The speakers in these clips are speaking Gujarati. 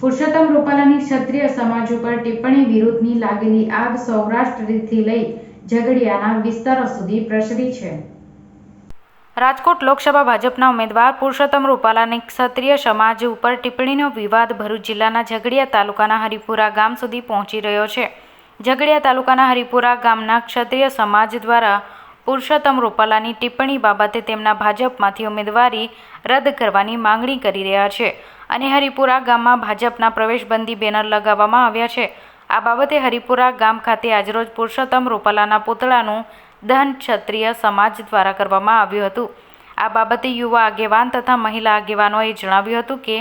પુરુષોત્તમ રૂપાલાની ક્ષત્રિય સમાજ ઉપર ટિપ્પણી વિરુદ્ધની લાગેલી આગ સૌરાષ્ટ્રથી લઈ ઝઘડિયાના વિસ્તારો સુધી પ્રસરી છે. રાજકોટ લોકસભા ભાજપના ઉમેદવાર પુરુષોત્તમ રૂપાલાની ક્ષત્રિય સમાજ ઉપર ટિપ્પણીનો વિવાદ ભરૂચ જિલ્લાના ઝઘડિયા તાલુકાના હરિપુરા ગામ સુધી પહોંચી રહ્યો છે. ઝઘડિયા તાલુકાના હરિપુરા ગામના ક્ષત્રિય સમાજ દ્વારા પુરુષોત્તમ રૂપાલાની ટિપ્પણી બાબતે તેમના ભાજપમાંથી ઉમેદવારી રદ કરવાની માંગણી કરી રહ્યા છે અને હરિપુરા ગામમાં ભાજપના પ્રવેશબંધી બેનર લગાવવામાં આવ્યા છે. આ બાબતે હરિપુરા ગામ ખાતે આજરોજ પુરુષોત્તમ રૂપાલાના પુતળાનું દહન ક્ષત્રિય સમાજ દ્વારા કરવામાં આવ્યું હતું. આ બાબતે યુવા આગેવાન તથા મહિલા આગેવાનોએ જણાવ્યું હતું કે,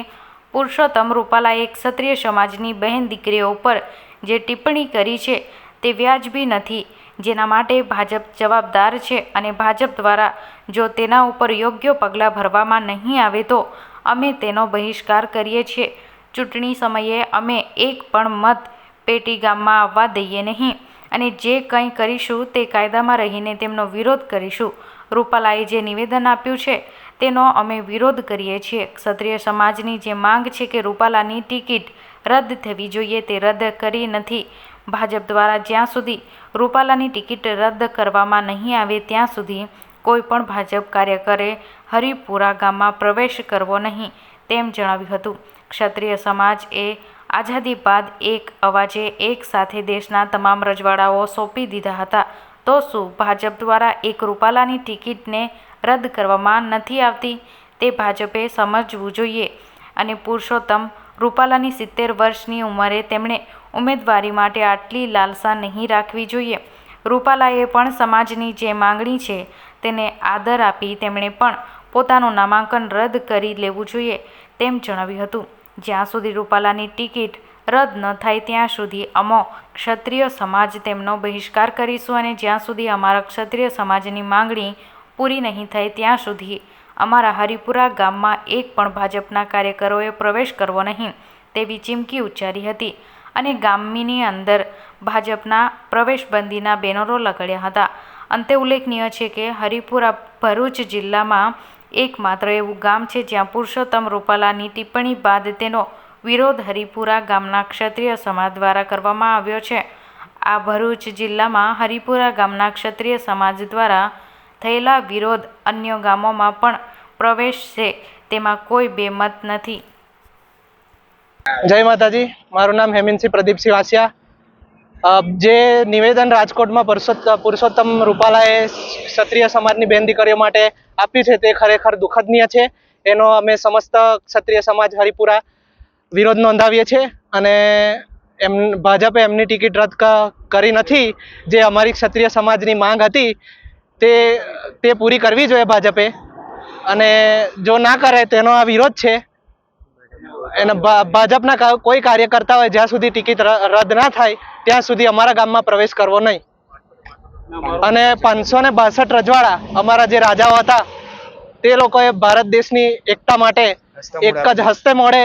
પુરુષોત્તમ રૂપાલાએ ક્ષત્રિય સમાજની બહેન દીકરીઓ ઉપર જે ટિપ્પણી કરી છે તે વ્યાજબી નથી. જેના માટે ભાજપ જવાબદાર છે અને ભાજપ દ્વારા જો તેના ઉપર યોગ્ય પગલાં ભરવામાં નહીં આવે તો અમે તેનો બહિષ્કાર કરીએ છીએ. ચૂંટણી સમયે અમે એક પણ મત પેટી ગામમાં આવવા દઈએ નહીં અને જે કંઈ કરીશું તે કાયદામાં રહીને તેમનો વિરોધ કરીશું. રૂપાલાએ જે નિવેદન આપ્યું છે તેનો અમે વિરોધ કરીએ છીએ. ક્ષત્રિય સમાજની જે માંગ છે કે રૂપાલાની ટિકિટ રદ થવી જોઈએ તે રદ કરી નથી. ભાજપ દ્વારા જ્યાં સુધી રૂપાલાની ટિકિટ રદ કરવામાં નહીં આવે ત્યાં સુધી કોઈ પણ ભાજપ કાર્યકરે હરિપુરા ગામમાં પ્રવેશ કરવો નહીં, તેમ જણાવ્યું હતું. ક્ષત્રિય સમાજ એ આઝાદી બાદ એક અવાજે એક સાથે દેશના તમામ રજવાડાઓ સોંપી દીધા હતા. તો શું ભાજપ દ્વારા એક રૂપાલાની ટિકિટને રદ કરવામાં નથી આવતી? તે ભાજપે સમજવું જોઈએ અને પુરુષોત્તમ રૂપાલાની સિત્તેર વર્ષની ઉંમરે તેમણે ઉમેદવારી માટે આટલી લાલસા નહીં રાખવી જોઈએ. રૂપાલાએ પણ સમાજની જે માંગણી છે તેને આદર આપી તેમણે પણ પોતાનું નામાંકન રદ કરી લેવું જોઈએ તેમ જણાવ્યું હતું. જ્યાં સુધી રૂપાલાની ટિકિટ રદ ન થાય ત્યાં સુધી અમો ક્ષત્રિય સમાજ તેમનો બહિષ્કાર કરીશું અને જ્યાં સુધી અમારા ક્ષત્રિય સમાજની માંગણી પૂરી નહીં થાય ત્યાં સુધી અમારા હરિપુરા ગામમાં એક પણ ભાજપના કાર્યકરોએ પ્રવેશ કરવો નહીં તેવી ચીમકી ઉચ્ચારી હતી અને ગામની અંદર ભાજપના પ્રવેશબંધીના બેનરો લગાડ્યા હતા. અંતે ઉલ્લેખનીય છે કે હરિપુરા ભરૂચ જિલ્લામાં એકમાત્ર એવું ગામ છે જ્યાં પુરુષોત્તમ રૂપાલાની ટિપ્પણી બાદ તેનો વિરોધ હરિપુરા ગામના ક્ષત્રિય સમાજ દ્વારા કરવામાં આવ્યો છે. આ ભરૂચ જિલ્લામાં હરિપુરા ગામના ક્ષત્રિય સમાજ દ્વારા થયેલા વિરોધ અન્ય ગામોમાં પણ પ્રવેશશે, તેમાં કોઈ બેમત નથી. જય માતાજી, મારું નામ હેમિનસિંહ પ્રદીપસિંહ વાસિયા. જે નિવેદન રાજકોટમાં પુરુષોત્તમ રૂપાલાએ ક્ષત્રિય સમાજની બેન દીકરીઓ માટે આપ્યું છે, તે ખરેખર દુઃખદનીય છે. એનો અમે સમસ્ત ક્ષત્રિય સમાજ હરિપુરા વિરોધ નોંધાવીએ છીએ અને એમ, ભાજપે એમની ટિકિટ રદ કરી નથી. જે અમારી ક્ષત્રિય સમાજની માંગ હતી તે તે પૂરી કરવી જોઈએ ભાજપે. અને જો ના કરે તેનો આ વિરોધ છે. એને ભાજપના કોઈ કાર્યકર્તા હોય, જ્યાં સુધી ટિકિટ રદ ના થાય, ત્યાં સુધી અમારા ગામમાં પ્રવેશ કરવો નહીં. અને પાંચસો ને બાસઠ રજવાડા અમારા જે રાજાઓ હતા, તે લોકોએ ભારત દેશની એકતા માટે એક જ હસ્તે મોડે,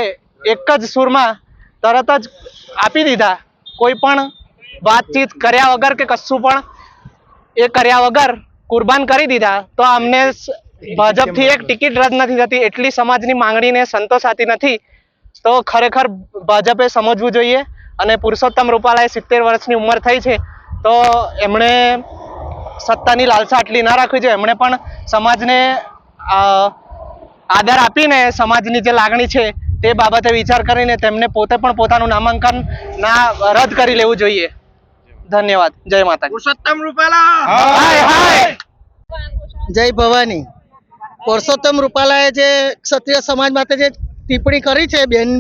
એક જ સુરમાં તરત જ આપી દીધા. કોઈ પણ વાતચીત કર્યા વગર કે કશું પણ એ કર્યા વગર કુરબાન કરી દીધા તો અમને ભાજપથી એક ટિકિટ રદ નથી થતી એટલી સમાજની માંગણીને સંતોષાતી નથી. તો ખરેખર ભાજપે સમજવું જોઈએ અને પુરુષોત્તમ રૂપાલાએ સિત્તેર વર્ષની ઉંમર થઈ છે તો એમણે સત્તાની લાલસા આટલી ના રાખવી જોઈએ. એમણે પણ સમાજને આદર આપીને સમાજની જે લાગણી છે તે બાબતે વિચાર કરીને તેમને પોતે પણ પોતાનું નામાંકન ના રદ કરી લેવું જોઈએ. ધન્યવાદ. જય માતાજી. પુરુષોત્તમ રૂપાલા! હાય હાય! જય ભવાની. પુરુષોત્તમ રૂપાલાએ જે ક્ષત્રિય સમાજ માટે જે ટિપ્પણી કરી છે બેન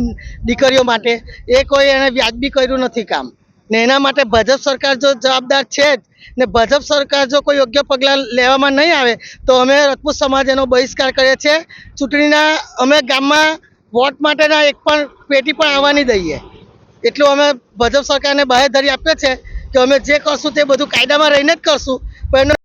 દીકરીઓ માટે એ કોઈ એને વ્યાજબી કર્યું નથી કામ. ને એના માટે ભાજપ સરકાર જો જવાબદાર છે જ ને ભાજપ સરકાર જો કોઈ યોગ્ય પગલાં લેવામાં નહીં આવે તો અમે રજપૂત સમાજ એનો બહિષ્કાર કરીએ છીએ. ચૂંટણીના અમે ગામમાં વોટ માટેના એક પણ પેટી પણ આવવાની દઈએ. એટલું અમે ભાજપ સરકારને બાહેધરી આપીએ છે કે અમે જે કરશું તે બધું કાયદામાં રહીને જ કરશું. પણ એનો